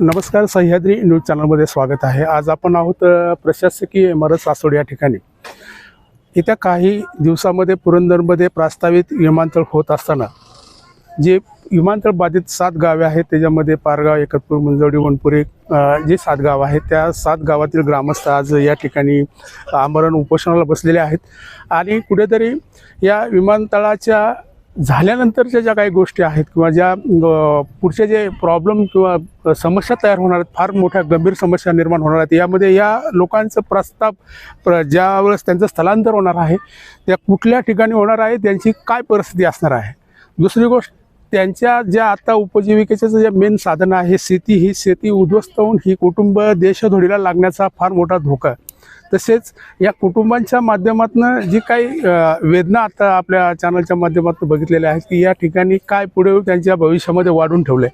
नमस्कार सह्याद्री न्यूज चॅनलमध्ये स्वागत आहे. आज आपण आहोत प्रशासकीय इमारत सासोड या ठिकाणी. येत्या काही दिवसामध्ये पुरंदरमध्ये प्रस्तावित विमानतळ होत असताना जे विमानतळ बाधित सात गावे आहेत त्याच्यामध्ये पारगाव एकतपूर मुंजवडी वनपुरी जे सात गाव आहेत त्या सात गावातील ग्रामस्थ आज या ठिकाणी आमरण उपोषणाला बसलेले आहेत. आणि कुठेतरी या विमानतळाच्या झाल्यानंतरच्या ज्या काही गोष्टी आहेत किंवा ज्या पुढचे जे प्रॉब्लेम किंवा समस्या तयार होणार आहेत फार मोठ्या गंभीर समस्या निर्माण होणार आहेत. यामध्ये या लोकांचं प्रस्ताव प्र ज्या वेळेस त्यांचं स्थलांतर होणार आहे त्या कुठल्या ठिकाणी होणार आहे त्यांची काय परिस्थिती असणार आहे? दुसरी गोष्ट त्यांच्या ज्या आता उपजीविकेचं जे मेन साधन आहे शेती ही शेती उद्ध्वस्त होऊन ही कुटुंब देशधोडीला लागण्याचा फार मोठा धोका आहे. तसेच या कुटुंबांच्या माध्यमातून जी काही वेदना आता आपल्या चॅनलच्या माध्यमातून बघितलेल्या आहेत की या ठिकाणी काय पुढे त्यांच्या भविष्यामध्ये वाढून ठेवले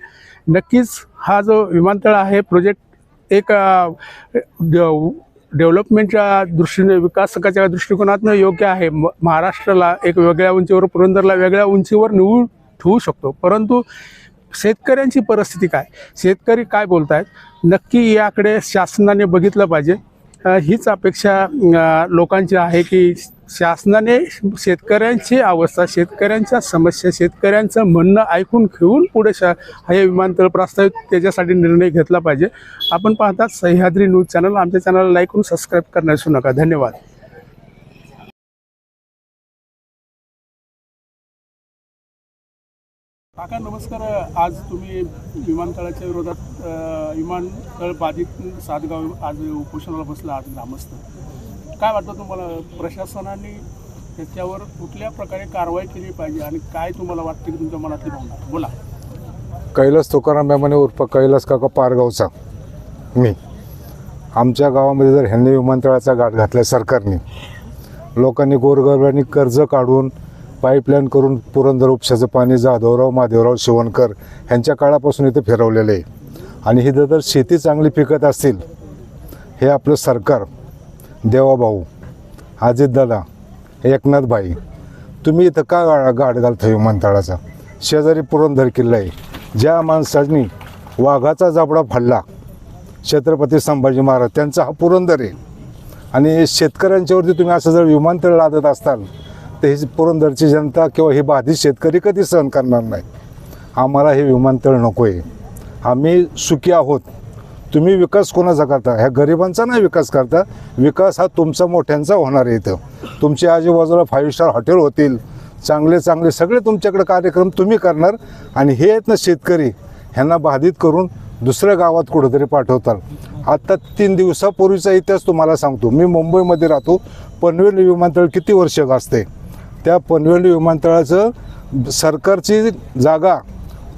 नक्कीच हा जो विमानतळ आहे प्रोजेक्ट एक डेव्हलपमेंटच्या दृष्टीने विकासकाच्या दृष्टिकोनातून योग्य आहे. म महाराष्ट्राला एक वेगळ्या उंचीवर पुरंदरला वेगळ्या उंचीवर निवडून ठेवू शकतो. परंतु शेतकऱ्यांची परिस्थिती काय? शेतकरी काय बोलत आहेत नक्की याकडे शासनाने बघितलं पाहिजे. हीच अपेक्षा लोकांची आहे की शासनाने शेतकऱ्यांची अवस्था शेतकऱ्यांच्या समस्या शेतकऱ्यांचं म्हणणं ऐकून घेऊन पुढे शा हे विमानतळ प्रस्तावित त्याच्यासाठी निर्णय घेतला पाहिजे. आपण पाहतात सह्याद्री न्यूज चॅनल. आमच्या चॅनलला लाईक करून सबस्क्राईब करण्यासू नका. धन्यवाद. काका नमस्कार. आज तुम्ही विमानतळाच्या विरोधात विमानतळ बाधित सातगाव आज उपोषणाला बसला आज ग्रामस्थ. काय वाटतं तुम्हाला? प्रशासनाने त्याच्यावर कुठल्या प्रकारे कारवाई केली पाहिजे आणि काय तुम्हाला वाटतं की तुमच्या मनातली भावना? बोला. कैलास तुकाराम मेमाने उर्फ कैलास काका पारगावचा. मी. आमच्या गावामध्ये जर ह्यांनी विमानतळाचा गाठ घातला सरकारने लोकांनी गोरगरिबांनी कर्ज काढून पाईपलाईन करून पुरंदर उपशाचं पाणी जाधवराव माधवराव शिवणकर ह्यांच्या काळापासून इथे फिरवलेलं आहे. आणि इथं जर शेती चांगली पिकत असतील हे आपलं सरकार देवाभाऊ अजितदादा एकनाथभाई तुम्ही इथं का गा गाड घालता विमानतळाचा हो शेजारी पुरंदर किल्ला आहे. ज्या माणसांनी वाघाचा जाबडा फाडला छत्रपती संभाजी महाराज त्यांचा हा पुरंदर आहे. आणि शेतकऱ्यांच्यावरती तुम्ही असं जर विमानतळ लादत असताल तर ही पुरंदरची जनता किंवा हे बाधित शेतकरी कधी सहन करणार नाही. आम्हाला हे विमानतळ नको आहे आम्ही सुखी आहोत. तुम्ही विकास कोणाचा करता? ह्या गरिबांचा नाही विकास करता. विकास हा तुमचा मोठ्यांचा होणार आहे इथं. तुमच्या आजूबाजूला फाईव्ह स्टार हॉटेल होतील. चांगले चांगले सगळे तुमच्याकडे कार्यक्रम तुम्ही करणार आणि हे आहेत ना शेतकरी ह्यांना बाधित करून दुसऱ्या गावात कुठंतरी पाठवतात. आता तीन दिवसापूर्वीचा इतिहास तुम्हाला सांगतो. मी मुंबईमध्ये राहतो. पनवेल विमानतळ किती वर्ष गाजते? त्या पनवेल विमानतळाचं सरकारची जागा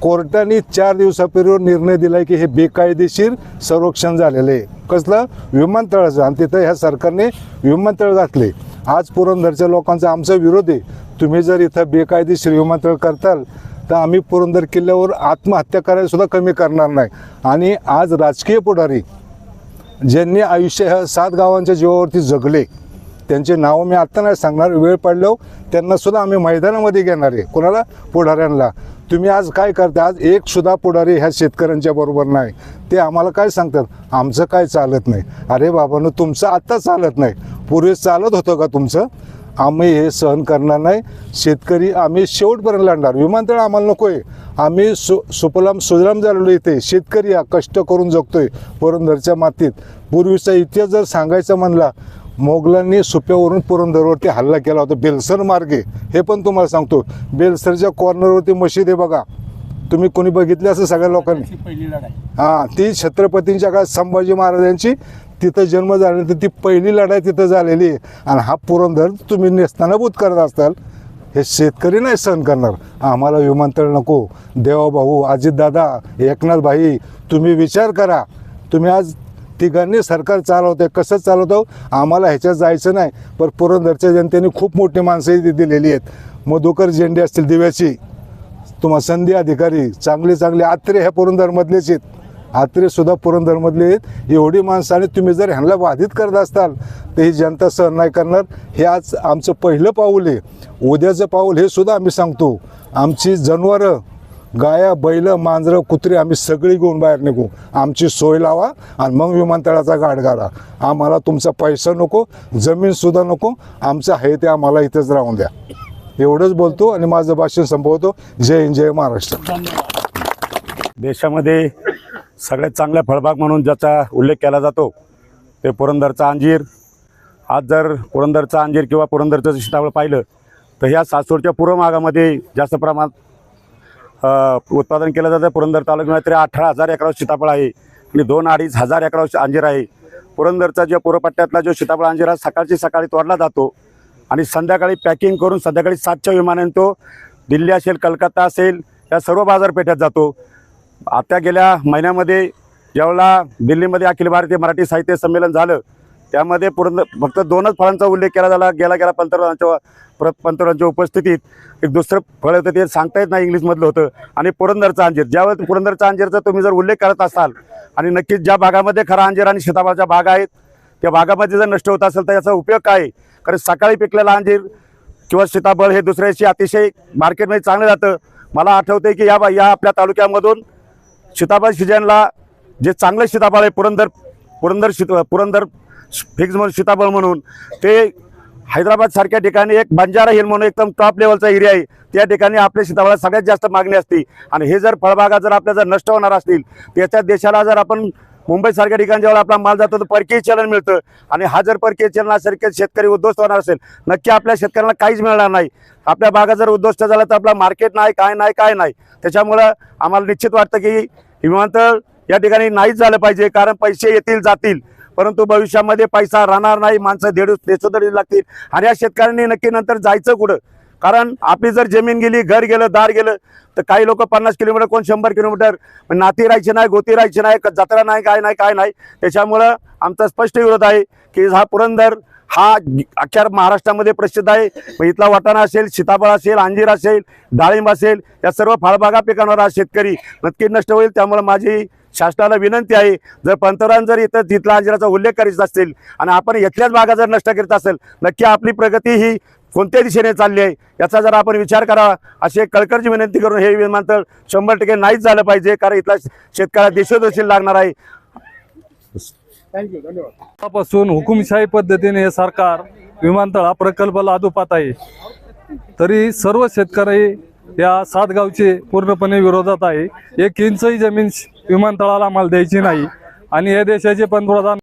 कोर्टाने चार दिवसापूर्वी निर्णय दिला की हे बेकायदेशीर संरक्षण झालेलं आहे. कसलं? विमानतळाचं. आणि तिथं ह्या सरकारने विमानतळ घातले. आज पुरंदरच्या लोकांचा आमचा विरोध आहे. तुम्ही जर इथं बेकायदेशीर विमानतळ करताल तर आम्ही पुरंदर किल्ल्यावर आत्महत्या करायला सुद्धा कमी करणार नाही. आणि आज राजकीय पुढारी ज्यांनी आयुष्य ह्या सात गावांच्या जीवावरती जगले त्यांचे नावं मी आत्ता नाही सांगणार वेळ पडलो त्यांनासुद्धा आम्ही मैदानामध्ये घेणार आहे. कोणाला? पुढाऱ्यांना. तुम्ही आज काय करता? आज एकसुद्धा पुढारी ह्या शेतकऱ्यांच्या बरोबर नाही. ते आम्हाला काय सांगतात? आमचं काय चालत नाही. अरे बाबांनो तुमचं आत्ता चालत नाही. पूर्वी चालत होतं का तुमचं? आम्ही हे सहन करणार नाही. शेतकरी आम्ही शेवटपर्यंत लढणार. विमानतळ आम्हाला नको आहे आम्ही सु सुपलाम सुजलाम झालेलो इथे. शेतकरी हा कष्ट करून जगतोय. पुरंदरच्या मातीत. पूर्वीचा इतिहास जर सांगायचा म्हणला मोगलांनी सुप्यावरून पुरंदरवरती हल्ला केला होता. बेलसर मार्गे. हे पण तुम्हाला सांगतो. बेलसरच्या कॉर्नरवरती मशीद आहे बघा. तुम्ही कोणी बघितली असं सगळ्या लोकांनी? ही पहिली लढाई. हां ती छत्रपतींच्या काळात संभाजी महाराजांची तिथं जन्म झाल्यानंतर ती पहिली लढाई तिथं झालेली आहे. आणि हा पुरंदर तुम्ही नेस्तानाभूत करत असताल. हे शेतकरी नाही सहन करणार. आम्हाला विमानतळ नको. देवाभाऊ अजितदादा एकनाथ भाई तुम्ही विचार करा. तुम्ही आज तिघांनी सरकार चालवते कसं चालवतो आम्हाला ह्याच्यात जायचं नाही. पण पुरंदरच्या जनतेने खूप मोठी माणसं दिलेली आहेत. मधुकर झेंडे असतील दिव्याची. तुम्हा संधी अधिकारी चांगले चांगले आत्रे ह्या पुरंदरमधलेच आहेत. आत्रेसुद्धा पुरंदरमधले आहेत. एवढी माणसं आणि तुम्ही जर ह्यांना बाधित करत असताल तर ही जनता सहन नाही करणार. हे आज आमचं पहिलं पाऊल आहे. उद्याचं पाऊल हे सुद्धा आम्ही सांगतो. आमची जनावरं गाया बैल मांजरं कुत्री आम्ही सगळी घेऊन बाहेर निघू. आमची सोय लावा आणि मग विमानतळाचा गाठ गाडा आम्हाला तुमचा पैसा नको जमीनसुद्धा नको आमचं आहे ते आम्हाला इथेच राहून द्या. एवढंच बोलतो आणि माझं भाषण संपवतो. जय हिंद जय महाराष्ट्र. देशामध्ये सगळ्यात चांगल्या फळबाग म्हणून ज्याचा उल्लेख केला जातो ते पुरंदरचा अंजीर. आज जर पुरंदरचा अंजीर किंवा पुरंदरचं सीताफळ पाहिलं तर ह्या सासूरच्या पूर्व भागामध्ये जास्त प्रमाणात उत्पादन केलं जातं. पुरंदर तालुक्यामध्ये तरी अठरा हजार एकरावर सीताफळ आहे आणि दोन अडीच हजार एकरावर अंजीर आहे. पुरंदरचा जो पूर्वपट्ट्यातला जो सीताफळ अंजीर हा सकाळची सकाळी तोडला जातो आणि संध्याकाळी पॅकिंग करून संध्याकाळी सातच्या विमानाने तो दिल्ली असेल कलकत्ता असेल या सर्व बाजारपेठेत जातो. आता गेल्या महिन्यामध्ये ज्यावेळेला दिल्लीमध्ये अखिल भारतीय मराठी साहित्य संमेलन झालं त्यामध्ये पुरंदर फक्त दोनच फळांचा उल्लेख केला झाला गेला गेला पंतप्रधानांच्या प्र पंतप्रधानांच्या उपस्थितीत. एक दुसरं फळ होतं ते सांगता येत नाही इंग्लिशमधलं होतं. आणि पुरंदरचा अंजीर. ज्यावेळेस पुरंदरचा अंजीरचा तुम्ही जर उल्लेख करत असाल आणि नक्कीच ज्या भागामध्ये खरा अंजीर आणि शेताबाच्या भाग आहेत त्या भागामध्ये जर नष्ट होत असेल तर याचा उपयोग काय? आहे? कारण सकाळी पिकलेला अंजीर किंवा सीताफळ हे दुसऱ्याशी अतिशय मार्केटमध्ये चांगलं जातं. मला आठवतंय की या या आपल्या तालुक्यामधून सीताफळ सीजनला जे चांगलं सीताफळ आहे पुरंदर पुरंदर शित पुरंदर फिक्स म्हणून सीताफळ म्हणून. ते हैदराबादसारख्या ठिकाणी एक बंजारा हिल म्हणून एकदम टॉप लेवलचा एरिया आहे. त्या ठिकाणी आपल्या सीताफळाला सगळ्यात जास्त मागणी असते. आणि हे जर फळबागा जर आपल्या जर नष्ट होणार असतील त्याच्या देशाला जर आपण मुंबईसारख्या ठिकाणी जेव्हा आपला माल जातो तर परकीय चलन मिळतं. आणि हा जर परकीय चलनासारखे शेतकरी उद्ध्वस्त होणार असेल नक्की आपल्या शेतकऱ्यांना काहीच मिळणार नाही. आपल्या भागा जर उद्ध्वस्त झाला तर आपला मार्केट नाही काय नाही काय नाही. त्याच्यामुळं आम्हाला निश्चित वाटतं की विमानतळ या ठिकाणी नाहीच झालं पाहिजे कारण पैसे येतील जातील. परंतु भविष्यामध्ये पैसा राहणार नाही माणसं देडू देशोदरी लागतील. आणि या शेतकऱ्यांनी नक्की नंतर जायचं कुठं? कारण आपली जर जमीन गेली घर गेलं दार गेलं तर काही लोक पन्नास किलोमीटर कोण शंभर किलोमीटर पण नाती राहायचे नाही गोती राहायचे नाही जत्रा नाही काय नाही काय नाही. त्याच्यामुळं आमचा स्पष्ट विरोध आहे की हा पुरंदर हा अख्ख्या महाराष्ट्रामध्ये प्रसिद्ध आहे. इथला वाटाणा असेल सीताफळ असेल अंजीर असेल डाळिंब असेल या सर्व फळबागा पिकांवर हा शेतकरी नक्की नष्ट होईल. त्यामुळे माझी शासनाला विनंती आहे जर पंतप्रधान जर इथं तिथला अंजिराचा उल्लेख करीत असतील आणि आपण इथल्याच बागा जर नष्ट करीत असेल नक्की आपली प्रगती ही कोणत्या दिशेने चालली आहे याचा जर आपण विचार करावा अशी एक कळकळची विनंती करून हे विमानतळ शंभर टक्के नाहीच झालं पाहिजे कारण इथला शेतकऱ्याला देशोदेशी लागणार आहे. थँक्यू धन्यवाद. पासून हुकुमशाही पद्धतीने हे सरकार विमानतळ हा प्रकल्प लादू पाहत आहे. तरी सर्व शेतकरी या सात गावचे पूर्णपणे विरोधात आहे. एक इंचही जमीन विमानतळाला आम्हाला द्यायची नाही. आणि हे देशाचे पंतप्रधान